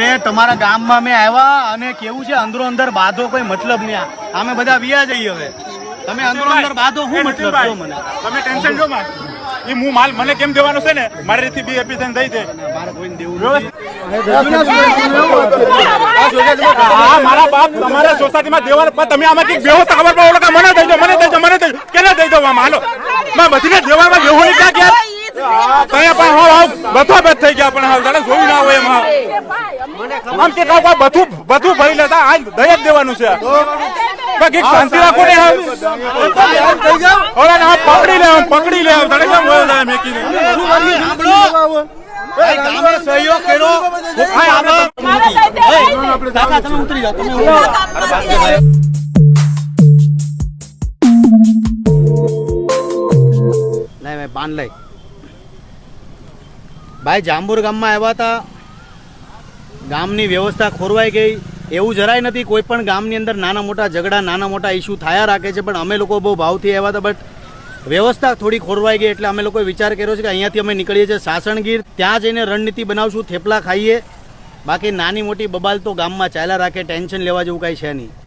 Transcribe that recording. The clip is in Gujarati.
અરે તમારા ગામમાં મેં આવ્યા અને કેવું છે અંદરો અંદર બાંધો કોઈ મતલબ નહીં અમે બધા વ્યા જઈએ હવે. તમે અંદરો અંદર બાંધો શું મતલબ કહો મને? તમે ટેન્શન લો એ હું માલ મને કેમ દેવાનો છે ને? મારી રીતે બી એપ્લિકેશન થઈ છે મારે કોઈને દેવું હા મારા બાપ તમારા સોસાયટીમાં દેવાનો તમે આમાં કંઈક બેહો તો ખબર પડે મને દઈ દો મને દઈ દો મને દઈ દો. કેને દઈ દો આમાં? હાલો. મેં બધીને દેવામાં બેહો તયા પણ હાવ હાવ, બધો થઈ ગયા પણ હાવ, જાણે જોયું ના હોય એમાં આમ કે કાંઈ બધું બધું ભરી લેતા, આજ દઈ દેવાનું છે. પણ શાંતિ રાખો ને હાવ. ઓલા ને હાવ પકડી લે પકડી લે, જાણે કેમ હોય ઓલા મેકીને સહયોગ કર્યો તમે ઉતરી જાઓ તમે પાન લઈ. ભાઈ, જાંબુર ગામમાં આવ્યા હતા. ગામની વ્યવસ્થા ખોરવાઈ ગઈ. એવું જરાય નથી, કોઈ પણ ગામની અંદર નાના મોટા ઝઘડા, નાના મોટા ઇસ્યુ થયા રાખે છે, પણ અમે લોકો બહુ ભાવથી આવ્યા હતા બટ વ્યવસ્થા થોડી ખોરવાઈ ગઈ એટલે અમે લોકોએ વિચાર કર્યો છે કે અહીંયાથી અમે નીકળીએ છીએ સાસણગીર. ત્યાં જઈને રણનીતિ બનાવશું, થેપલા ખાઈએ. બાકી નાની મોટી બબાલ તો ગામમાં ચાલ્યા રાખે, ટેન્શન લેવા જેવું કાંઈ છે નહીં.